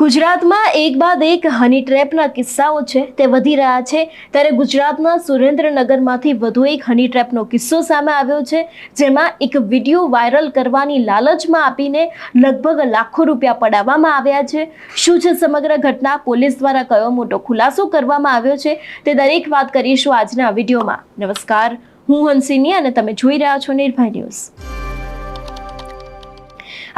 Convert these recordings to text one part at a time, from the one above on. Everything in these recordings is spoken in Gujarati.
ગુજરાતમાં એક બાદ એક હની ટ્રેપના કિસ્સાઓ છે, તે વધી રહ્યા છે. ત્યારે ગુજરાતના સુરેન્દ્રનગરમાંથી વધુ એક હની ટ્રેપનો કિસ્સો સામે આવ્યો છે, જેમાં એક વીડિયો વાયરલ કરવાની લાલચમાં આપીને લગભગ લાખો રૂપિયા પડાવવામાં આવ્યા છે. શું છે સમગ્ર ઘટના? પોલીસ દ્વારા કયો મોટો ખુલાસો કરવામાં આવ્યો છે? તે દરેક વાત કરીશું આજના વિડીયોમાં. નમસ્કાર, હું હંસિની અને તમે જોઈ રહ્યા છો નિર્ભય ન્યૂઝ.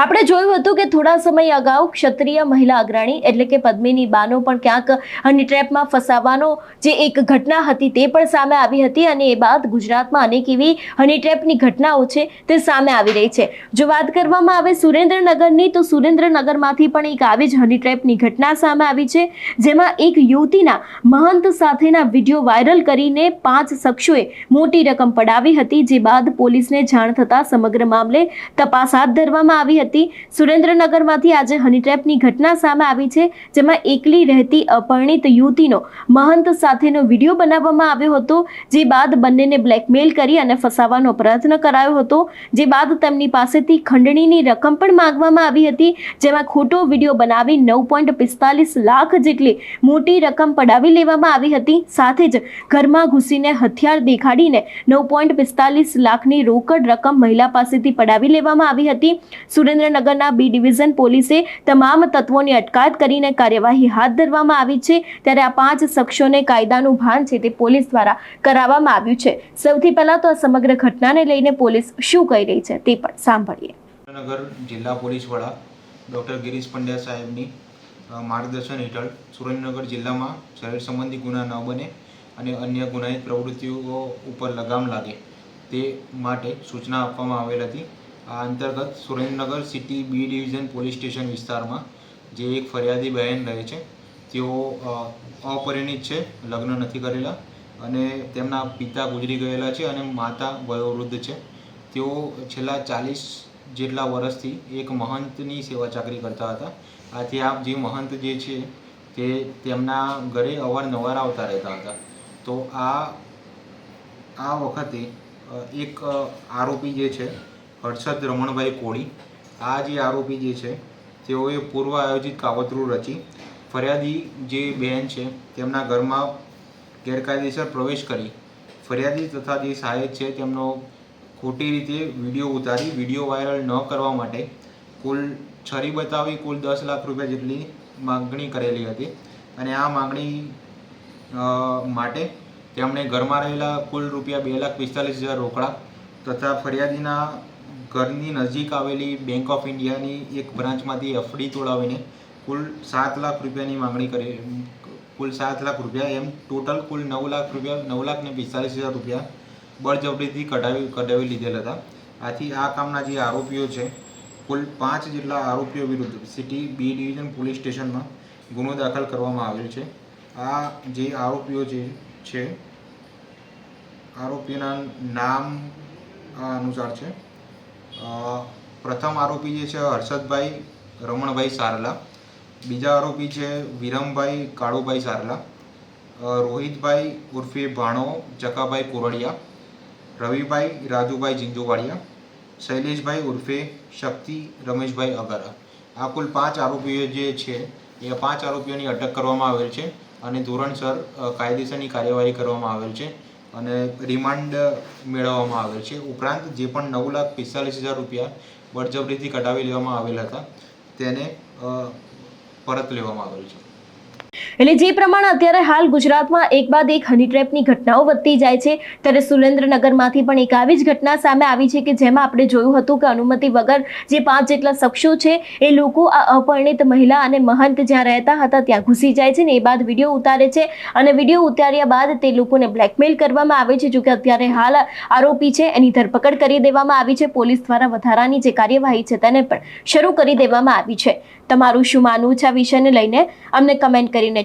આપણે જોયું હતું કે થોડા સમય અગાઉ ક્ષત્રિય મહિલા અગ્રણી એટલે કે પદ્મિની બાનો પણ ક્યાંક હની ટ્રેપમાં ફસાવાનો જે એક ઘટના હતી તે પણ સામે આવી હતી અને એ બાદ ગુજરાતમાં અનેક એવી હની ટ્રેપની ઘટનાઓ છે તે સામે આવી રહી છે. જો વાત કરવામાં આવે સુરેન્દ્રનગરની તો સુરેન્દ્રનગરમાંથી પણ એક આવી જ હની ટ્રેપની ઘટના સામે આવી છે, જેમાં એક યુવતીના મહંત સાથેના વીડિયો વાયરલ કરીને પાંચ શખ્સોએ મોટી રકમ પડાવી હતી, જે બાદ પોલીસને જાણ થતાં સમગ્ર મામલે તપાસ હાથ ધરવામાં આવી હતી. સુરેન્દ્રનગરમાંથી આજે હનીટ્રેપની ઘટના સામે આવી છે, જેમાં એકલી રહેતી અપરિણિત યુવતીનો મહંત સાથેનો વીડિયો બનાવવામાં આવ્યો હતો, જે બાદ બંનેને બ્લેકમેલ કરી અને ફસાવવાનો પ્રયત્ન કરાયો હતો. જે બાદ તેમની પાસેથી ખંડણીની રકમ પણ માંગવામાં આવી હતી, જેમાં ખોટો વીડિયો બનાવી નવ પિસ્તાલીસ લાખ જેટલી મોટી રકમ પડાવી લેવામાં આવી હતી. સાથે જ ઘરમાં ઘૂસીને હથિયાર દેખાડીને નવ પિસ્તાલીસ લાખની રોકડ રકમ મહિલા પાસેથી પડાવી લેવામાં આવી હતી. સુરેન્દ્રનગરના બી ડિવિઝન પોલીસે તમામ તત્વોની અટકાયત કરીને કાર્યવાહી હાથ ધરવામાં આવી છે. ત્યારે આ પાંચ શખ્સોને કાયદાનું ભાન છે તે પોલીસ દ્વારા કરાવવામાં આવ્યું છે. સૌથી પહેલા તો આ સમગ્ર ઘટનાને લઈને પોલીસ શું કહી રહી છે તે પણ સાંભળીએ. સુરેન્દ્રનગર જિલ્લા પોલીસ વડા ડૉક્ટર ગિરીશ પંડ્યા સાહેબની માર્ગદર્શન હેઠળ સુરેન્દ્રનગર જિલ્લામાં શરીર સંબંધી ગુના ન બને અને અન્ય ગુનાહિત પ્રવૃત્તિઓ ઉપર લગામ લાગે તે માટે સૂચના આપવામાં આવેલ હતી. આ અંતર્ગત Surendranagar city B division police station વિસ્તારમાં જે એક ફરિયાદી બહેન રહે છે, તેઓ અપરિણિત છે, લગ્ન નથી કરેલા અને તેમના પિતા ગુજરી ગયેલા છે અને માતા વયોવૃદ્ધ છે. તેઓ છેલ્લા ચાલીસ જેટલા વર્ષથી એક મહંતની સેવા ચાકરી કરતા હતા. આથી આ જે મહંત જે છે, તે તેમના ઘરે અવારનવાર આવતા રહેતા હતા. તો આ આ વખતે એક આરોપી જે છે હર્ષદ રમણભાઈ કોળી. આ જે આરોપી જે છે, તેઓએ પૂર્વ આયોજિત કાવતરું રચી ફરિયાદી જે બહેન છે, તેમના ઘરમાં ગેરકાયદેસર પ્રવેશ કરી ફરિયાદી તથા જે સહાયક છે, તેમનો ખોટી રીતે વીડિયો ઉતારી, વીડિયો વાયરલ ન કરવા માટે કુલ છરી બતાવી કુલ દસ લાખ રૂપિયા જેટલી માગણી કરેલી હતી અને આ માગણી માટે તેમણે ઘરમાં રહેલા કુલ રૂપિયા બે લાખ પિસ્તાલીસ હજાર રોકડા તથા ફરિયાદીના ઘરની નજીક આવેલી બેંક ઓફ ઇન્ડિયાની એક બ્રાન્ચમાંથી એફડી તોડાવીને કુલ સાત લાખ રૂપિયાની માંગણી કરી, કુલ સાત લાખ રૂપિયા એમ ટોટલ કુલ નવ લાખ રૂપિયા, નવ લાખ ને પિસ્તાલીસ હજાર રૂપિયા બળજબરીથી કઢાવી કઢાવી લીધેલ હતા. આથી આ કામના જે આરોપીઓ છે, કુલ પાંચ જેટલા આરોપીઓ વિરુદ્ધ સિટી બી ડિવિઝન પોલીસ સ્ટેશનમાં ગુનો દાખલ કરવામાં આવેલ છે. આ જે આરોપીઓ જે છે, આરોપીના નામ આ અનુસાર છે. પ્રથમ આરોપી જે છે હર્ષદભાઈ, રમણભાઈ સારલા. બીજા આરોપી છે વિરમભાઈ કાળુભાઈ સારલા. રોહિતભાઈ ઉર્ફે ભાણો ચકાભાઈ કોરડિયા. રવિભાઈ રાજુભાઈ જીંજુવાડિયા. શૈલેષભાઈ ઉર્ફે શક્તિ રમેશભાઈ અગરા. આ કુલ પાંચ આરોપીઓ જે છે, એ પાંચ આરોપીઓની અટક કરવામાં આવેલ છે અને ધોરણસર કાયદેસરની કાર્યવાહી કરવામાં આવેલ છે. અને રિમાન્ડ મેળવવામાં આવેલ છે. ઉપરાંત જે પણ નવ લાખ પિસ્તાલીસ હજાર રૂપિયા બળજબરીથી કઢાવી લેવામાં આવેલ હતા, તેને પરત લેવામાં આવેલ છે. એટલે જે પ્રમાણે અત્યારે હાલ ગુજરાતમાં એક બાદ એક હની ટ્રેપની ઘટનાઓ વધતી જાય છે, ત્યારે સુરેન્દ્રનગરમાંથી પણ એક આવી જ ઘટના સામે આવી છે કે જેમાં આપણે જોયું હતું કે અનુમતિ વગર જે પાંચ જેટલા શખ્સો છે, એ લોકો આ અપરિણિત મહિલા અને મહંત જ્યાં રહેતા હતા ત્યાં ઘૂસી જાય છે ને એ બાદ વીડિયો ઉતારે છે અને વીડિયો ઉતાર્યા બાદ તે લોકોને બ્લેકમેલ કરવામાં આવે છે, જોકે અત્યારે હાલ આરોપી છે, એની ધરપકડ કરી દેવામાં આવી છે, પોલીસ દ્વારા વધારાની જે કાર્યવાહી છે તેને પણ શરૂ કરી દેવામાં આવી છે. તમારું શું માનવું છે આ વિષયને લઈને? અમને કમેન્ટ કરીને